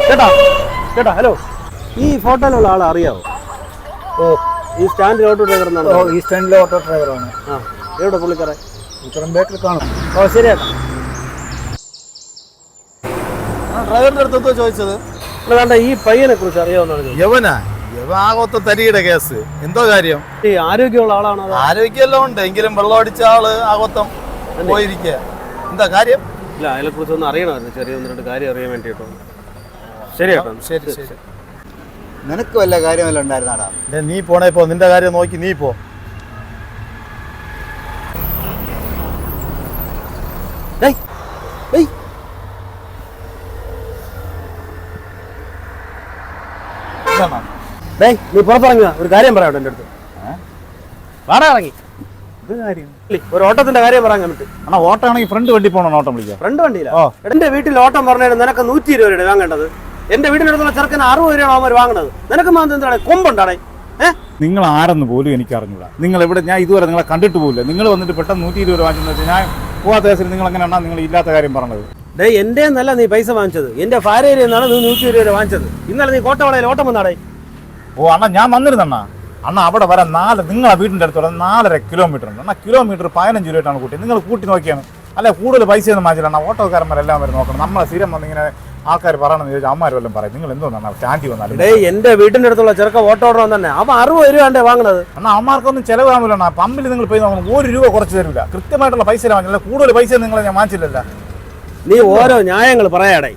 ചേട്ടാ ചേട്ടാ ഹലോ ഈ ഫോട്ടോയിലുള്ള ആളെ അറിയാവോ? ഓ. ഈ സ്റ്റാൻഡിൽ ഓട്ടോ ഡ്രൈവർ ഓ ഈ സ്റ്റാൻഡിലെ ഓട്ടോ ഡ്രൈവറാണ് ആ എവിടെ പുള്ളിക്കാരെ ഇത്രയും ബേക്കറി കാണും. ഓ ശരിയാട്ടാ ഡ്രൈവറിന്റെ അടുത്ത് ചോദിച്ചത്. അല്ലാണ്ട് വേണ്ട ഈ പയ്യനെ കുറിച്ച് അറിയാവുന്നതാണ്. യവനാ? യവാകത്തെ തരിയുടെ കേസ്. എന്തോ കാര്യം? ഈ ആരോഗ്യമുള്ള ആളാണ് ആരോഗ്യമെല്ലാം ഉണ്ട്. എങ്കിലും വെള്ളം അടിച്ച ആൾ ആകത്തം പോയിരിക്കുക. എന്താ കാര്യം? ഇല്ല അതിനെ കുറിച്ച് ഒന്ന് അറിയണമായിരുന്നു. ചെറിയ ഒന്ന് രണ്ട് കാര്യം അറിയാൻ വേണ്ടിയിട്ടോ. ശരിയാട്ടോ ശരി ശരി. നിനക്ക് വല്ല കാര്യമല്ല ഉണ്ടായിരുന്നാടാ? ദേ, നീ പോണേ പോ. നിന്റെ കാര്യം നോക്കി നീ പോ. നീ പുറത്തിറങ്ങുക. ഒരു കാര്യം പറയാം എന്റെ അടുത്ത്. വാടാ ഇറങ്ങി. ഇത് കാര്യം? ഇല്ലേ, ഒരു ഓട്ടത്തിന്റെ കാര്യം പറയാൻ കണ്ടിട്ട്. അണ്ണാ ഓട്ടം ആണെങ്കിൽ ഫ്രണ്ട് വണ്ടി പോകണം ഓട്ടം വിളിക്കാം. ഫ്രണ്ട് വണ്ടിയില്ല ഓ. എന്റെ വീട്ടിൽ ഓട്ടം പറഞ്ഞാൽ നിനക്ക് നൂറ്റി ഇരുപത് രൂപ വാങ്ങേണ്ടത്. എന്റെ വീടിനടുത്തുള്ള ചെറുക്കന് അറുപത് രൂപയാണ് അവന്മാർ വാങ്ങുന്നത്. നിനക്ക് മാത്രം എന്താണ് കൊമ്പുണ്ടാണേ. നിങ്ങൾ ആരെന്ന് പോലും എനിക്ക് അറിഞ്ഞൂടാ. നിങ്ങൾ എവിടെ ഞാൻ ഇതുവരെ നിങ്ങളെ കണ്ടിട്ട് പോകില്ല നിങ്ങൾ വന്നിട്ട് പെട്ടെന്ന് നൂറ്റി ഇരുപത് രൂപ വാങ്ങിച്ചെന്ന് ഞാൻ പോവാത്ത കേസിൽ നിങ്ങൾ എങ്ങനെയാണ് നിങ്ങൾ ഇല്ലാത്ത കാര്യം പറഞ്ഞത്? ഡേ എന്റെ നല്ല നീ പൈസ വാങ്ങിച്ചത്. എന്റെ ഭാര്യയിൽ നിന്നാണ് നീ നൂറ്റി ഇരുപത് രൂപ വാങ്ങിച്ചത്. ഇന്നലെ നീ കോട്ടവളയിൽ ഓട്ടം വന്നാടേ. ഓ അണ്ണാ ഞാൻ വന്നിരുന്നണ്ണാ. അണ്ണാ അവിടെ വരാൻ നാല് നിങ്ങളെ വീടിന്റെ അടുത്തുള്ള നാലര കിലോമീറ്റർ ഉണ്ട്. അണ്ണാ കിലോമീറ്റർ പതിനഞ്ച് രൂപയായിട്ടാണ് കൂട്ടി നിങ്ങൾ കൂട്ടി നോക്കിയാണ്. അല്ലെ കൂടുതൽ പൈസ ഒന്നും വാങ്ങിച്ചില്ല ഓട്ടോക്കാരന്മാരെല്ലാം വരെ നോക്കണം. നമ്മളെ സ്ഥിരം വന്നിങ്ങനെ ആൾക്കാർ പറയണമെന്ന് ചോദിച്ചാൽ അമ്മമാർ വല്ലതും പറയും. നിങ്ങൾ എന്തോന്നാണ് സ്റ്റാൻഡിൽ വന്നാലും ഡേ എന്റെ വീടിന്റെ അടുത്തുള്ള ചെറുക്ക ഓട്ടോ ഓടണം തന്നെ. അവൻ അറുപത് രൂപ വാങ്ങണത്? എന്നാൽ അമ്മമാർക്കൊന്നും ചിലവാകില്ല അണ്ണാ പമ്പിൽ നിങ്ങൾ പോയി നോക്കണം. ഒരു രൂപ കുറച്ച് തരില്ല കൃത്യമായിട്ടുള്ള പൈസ വാങ്ങില്ല കൂടുതൽ പൈസ നിങ്ങൾ ഞാൻ വാങ്ങിച്ചില്ലല്ല. നീ ഓരോ ന്യായങ്ങൾ പറയാടേ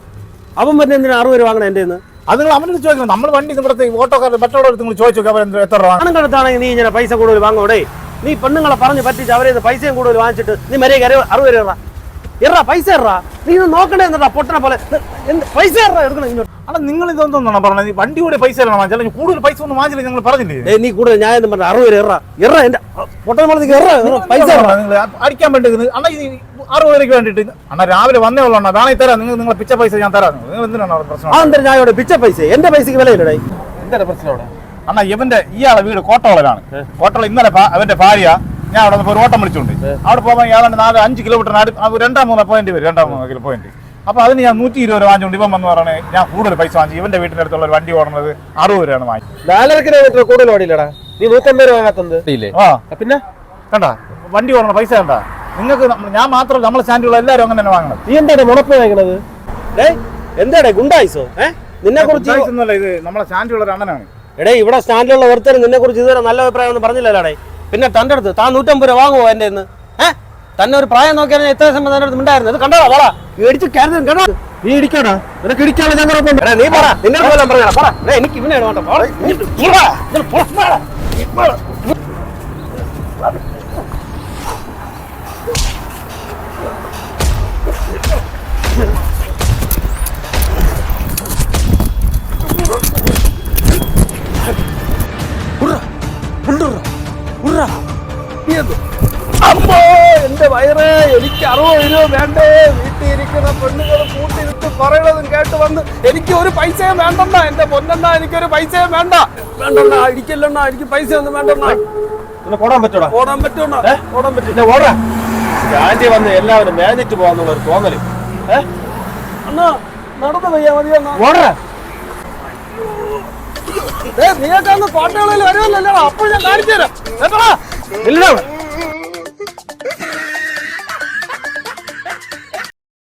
അവൻ പിന്നെ എന്തിനാ അറുപത് രൂപ വാങ്ങണം എന്റെ അത് നിങ്ങൾ അവനോട് ചോദിക്കണം. നമ്മൾ വണ്ടി ഇവിടുത്തെ ഓട്ടോക്കാർ മറ്റുള്ളവർ നിങ്ങൾ ചോദിച്ചു അവർ എത്ര രൂപ കടുത്താണെങ്കിൽ നീ ഇങ്ങനെ പൈസ കൂടുതൽ വാങ്ങൂടേ നീ പെണ്ണുങ്ങളെ പറഞ്ഞ് പറ്റിച്ച് അവരെ ഇത് പൈസയും കൂടുതൽ വാങ്ങിച്ചിട്ട് നീ മര്യാദ അറുപത് രൂപ ഇറ പൈസ ഇറ. നീ ഇത് നോക്കണേ എന്നിട്ടാ പൊട്ടനെ പോലെ. പൈസ ഇറ എടുക്കണം ഇങ്ങോട്ട്. അല്ല നിങ്ങൾ ഇതൊന്നും പറഞ്ഞത്? വണ്ടി കൂടെ പൈസ അല്ല വാങ്ങിച്ചാൽ കൂടുതൽ പൈസ ഒന്നും വാങ്ങിച്ചില്ല ഞങ്ങൾ പറഞ്ഞില്ലേ? നീ കൂടുതൽ ഞാൻ എന്ന് പറഞ്ഞ അറുപത് ഇറ. ഇറ എന്റെ പൊട്ടനെ പോലെ ഇറ പൈസ അടിക്കാൻ വേണ്ടി ഇത് അണ്ണാ ഈ അറുപത് രൂപയ്ക്ക് വേണ്ടിയിട്ട് അണ്ണാ രാവിലെ വന്നേ ഉള്ളൂ അണ്ണാ. വേണമെങ്കിൽ തരാം. നിങ്ങൾ നിങ്ങളെ പിച്ച പൈസ ഞാൻ തരാം. നിങ്ങൾ എന്തിനാണ് പ്രശ്നം? ആ എന്താ ഞാൻ ഇവിടെ പിച്ച പൈസ. എന്റെ പൈസക്ക് വിലയില്ലേ എന്താണ് പ്രശ്നം അവിടെ? അണ്ണാ ഇവന്റെ ഇയാളെ വീട് കോട്ടവളലാണ്. കോട്ടവള ഇന്നലെ അവന്റെ ഭാര്യ ഞാൻ അവിടെ ഒരു ഓട്ടം വിളിച്ചുകൊണ്ട് അവിടെ പോകുമ്പോൾ ഏതാണ്ട് നാല് അഞ്ച് കിലോമീറ്ററിന് രണ്ടാം മൂന്ന് പോയിന്റ് വരും രണ്ടാം മൂന്ന് കിലോ പോയിന്റ് അപ്പൊ അതിന് ഞാൻ നൂറ്റി ഇരുപത് രൂപ വാങ്ങിച്ചുകൊണ്ട് ഇവൻ വന്ന് പറയണേ ഞാൻ കൂടുതൽ പൈസ വാങ്ങിച്ചു ഇവന്റെ വീട്ടിന്റെ അടുത്തുള്ള ഒരു വണ്ടി ഓടുന്നത് അറുപത് രൂപയാണ് വാങ്ങി നാലര കിലോമീറ്റർ കൂടുതൽ ഓടിയില്ലടാ. നീ നൂറ്റമ്പത് രൂപ വാങ്ങാത്തത്. ആ. പിന്നെ? കണ്ടാ? വണ്ടി ഓടണ പൈസ കണ്ടാ? നിങ്ങൾക്ക് ഞാൻ മാത്രം നമ്മളെ സ്റ്റാൻഡിലുള്ള എല്ലാവരും അങ്ങനെ തന്നെ വാങ്ങണം നീ എന്താണ് മുളപ്പ് വാങ്ങണത് ഡേ എന്താടേ ഗുണ്ടായിസോ? ഏ? നിന്നെ കുറിച്ച് ഇത് നമ്മളെ സ്റ്റാൻഡിലുള്ള ഒരു അണ്ണനാണ് എടേ ഇവിടെ സ്റ്റാൻഡിലുള്ള ഒരുത്തരും നിന്നെ കുറിച്ച് ഇതുവരെ നല്ല അഭിപ്രായം ഒന്നും പറഞ്ഞില്ലല്ലേ പിന്നെ തന്റെ അടുത്ത് താൻ നൂറ്റമ്പത് രൂപ വാങ്ങുമോ എന്റെ നിന്ന് ഏഹ് തന്നെ ഒരു പ്രായം നോക്കിയാൽ ഞാൻ എത്ര സമയം തന്റെ അടുത്ത് ഉണ്ടായിരുന്നു ഇത് കണ്ടോ വള ഇടിച്ച് കയറി കണ്ടോ? നീ ഇടിക്കടാ. നിനക്ക് ഇടിക്കാനുള്ള ഞങ്ങൾ നീ പറ നിന്നെ പോലെ പറഞ്ഞാ പറ എനിക്ക് ഇവനെ വേണ്ട അമ്മോ എന്റെ വയറ് എനിക്ക് അറുപത് രൂപ വേണ്ടേ? വീട്ടിൽ ഇരിക്കുന്ന പെണ്ണുങ്ങൾ കൂട്ടിരുത്ത് പറയണതും കേട്ട് വന്ന് എനിക്ക് ഒരു പൈസയും വേണ്ടണ്ട എന്റെ പൊന്നെണ്ണ എനിക്കൊരു പൈസയും വേണ്ട. വേണ്ടണ്ട ഇടിക്കല്ലണ്ണ എനിക്ക് പൈസ ഒന്നും വേണ്ടണ്ണ ഓടാൻ പറ്റൂടാ. ഓടാൻ പറ്റൂടാ ഓടാൻ പറ്റില്ല ഓടാ. സ്റ്റാൻഡിൽ വന്ന് എല്ലാവരും മേഞ്ഞിട്ട് പോകാന്നുള്ള ഒരു തോന്നൽ. ഏ? അണ്ണാ നടന്നു വയ്യാ മതിയോ ഓടാ. നീയൊക്കെ അന്ന് കോട്ടകളിൽ വരുമല്ലോ അപ്പോൾ ഞാൻ കാണിച്ചു തരാം കേട്ടോടാ ഇല്ല.